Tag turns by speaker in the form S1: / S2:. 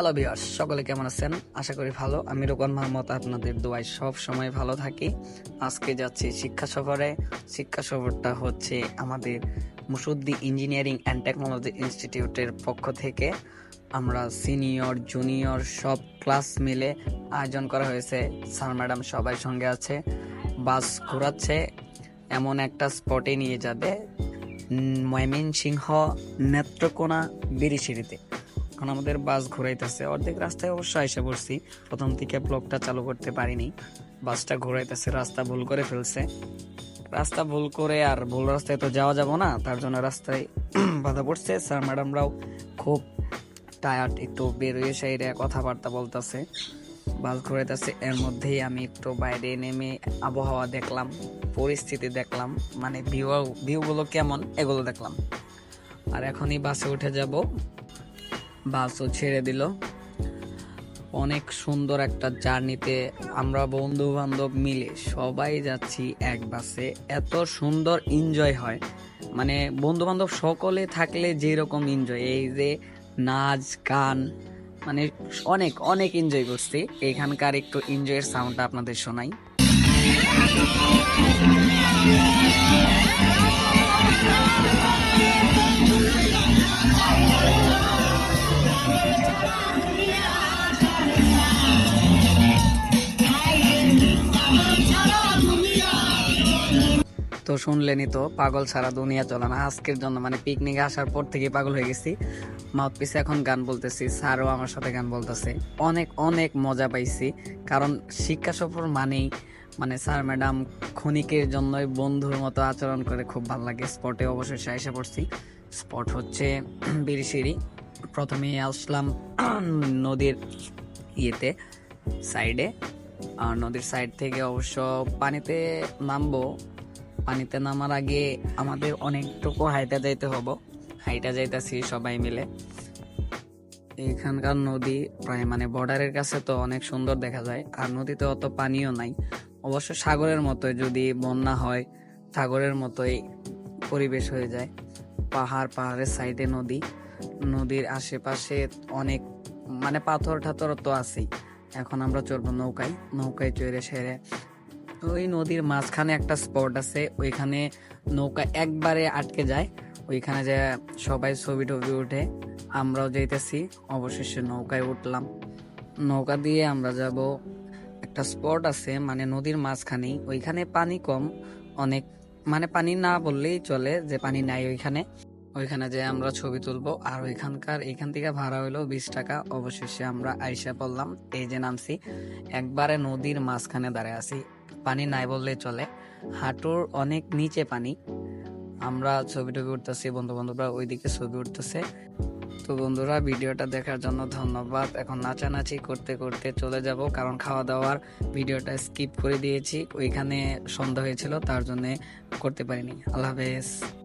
S1: Hello viewers সকলে কেমন আছেন? আশা করি ভালো। আমি রোকন মোহাম্মদ আপনাদের দোয়ায় সব সময় ভালো থাকি। আজকে যাচ্ছি শিক্ষা সফরে। শিক্ষা সফরটা হচ্ছে আমাদের মুসুদ্দি ইঞ্জিনিয়ারিং অ্যান্ড টেকনোলজি ইনস্টিটিউটের পক্ষ থেকে। আমরা সিনিয়র জুনিয়র সব ক্লাস মিলে আয়োজন করা হয়েছে। স্যার ম্যাডাম সবাই সঙ্গে আছে। বাস ঘোরাচ্ছে। এমন একটা স্পটে নিয়ে যাবে। ময়মনসিংহ নেত্রকোনা বিরিশিরিতে এখন আমাদের বাস ঘুরাইতেছে। অর্ধেক রাস্তায় অবশ্য এসে পড়ছি। প্রথম থেকে ব্লকটা চালু করতে পারিনি। বাসটা ঘুরাইতেছে, রাস্তা ভুল করে ফেলছে। রাস্তা ভুল করে আর ভুল রাস্তায় তো যাওয়া যাব না, তার জন্য রাস্তায় বাধা পড়ছে। স্যার, ম্যাডামরাও খুব টায়ার্ড একটু বেরোয় সাইডে কথাবার্তা বলতেছে। বাস ঘুরাইতেছে, এর মধ্যেই আমি একটু বাইরে নেমে আবহাওয়া দেখলাম, পরিস্থিতি দেখলাম মানে ভিউ ভিউগুলো কেমন, এগুলো দেখলাম। আর এখনই বাসে উঠে যাব। বাসও ছেড়ে দিল। অনেক সুন্দর একটা জার্নিতে আমরা বন্ধু বান্ধব মিলে সবাই যাচ্ছি এক বাসে। এত সুন্দর এনজয় হয়। মানে বন্ধু বান্ধব সকলে থাকলে যেরকম এনজয়, এই যে নাচ, গান মানে অনেক অনেক এনজয় করছি। এখানকার একটু এনজয়ের সাউন্ডটা আপনাদের শোনাই। তো শুনলেনই তো, পাগল সারা দুনিয়া চলে না। আজকের জন্য মানে পিকনিকে আসার পর থেকে পাগল হয়ে গেছি। মাউথ পিসে এখন গান বলতেছি, স্যারও আমার সাথে গান বলতেছে। অনেক অনেক মজা পাইছি। কারণ শিক্ষা সফর মানেই মানে স্যার, ম্যাডাম ক্ষণিকের জন্যই বন্ধুর মতো আচরণ করে খুব ভালো লাগে। স্পটে অবশেষে এসে পড়ছি। স্পট হচ্ছে বিরিশিরি প্রথমে আসলাম নদীর ইয়েতে সাইডে আর নদীর সাইড থেকে অবশ্য পানিতে নামবো। পানিতে নামার আগে আমাদের অনেকটুকু হাইটা যাইতে হব। হাইটা যাইতেছি সবাই মিলে। এখানকার নদী প্রায় মানে বর্ডারের কাছে তো অনেক সুন্দর দেখা যায়। আর নদীতে অত পানিও নাই। অবশ্য সাগরের মতোই যদি বন্যা হয়, সাগরের মতোই পরিবেশ হয়ে যায়। পাহাড়, পাহাড়ের সাইডে নদী। নদীর আশেপাশে অনেক মানে পাথর ঠাথর তো আছেই। এখন আমরা চড়বো নৌকায় নৌকায় চড়ে সেরে। ওই নদীর মাঝখানে একটা স্পট আছে, ওইখানে নৌকা একবারে আটকে যায়। ওইখানে যে সবাই ছবি টবি উঠে আমরাও যেতেছি অবশেষে নৌকায় উঠলাম। নৌকা দিয়ে আমরা যাব, একটা স্পট আছে মানে নদীর মাঝখানেই। ওইখানে পানি কম, অনেক মানে পানি না বললেই চলে যে পানি নাই ওইখানে। ওইখানে যে আমরা ছবি তুলবো, আর ওইখানকার এখান থেকে ভাড়া হইল বিশ টাকা। অবশেষে আমরা আইসা পড়লাম, এই যে নামছি, একবারে নদীর মাঝখানে দাঁড়ায় আছি। পানি নাই বললেই চলে। হাঁটুর অনেক নিচে পানি। আমরা ছবি টবি উঠতেছি বন্ধু বান্ধবরা ওইদিকে ছবি উঠতেছে। তো বন্ধুরা, ভিডিওটা দেখার জন্য ধন্যবাদ। এখন নাচানাচি করতে করতে চলে যাব, কারণ খাওয়া দাওয়ার ভিডিওটা স্কিপ করে দিয়েছি। ওইখানে সন্ধ্যা হয়েছিল, তার জন্যে করতে পারিনি। আল্লাহ হাফেজ।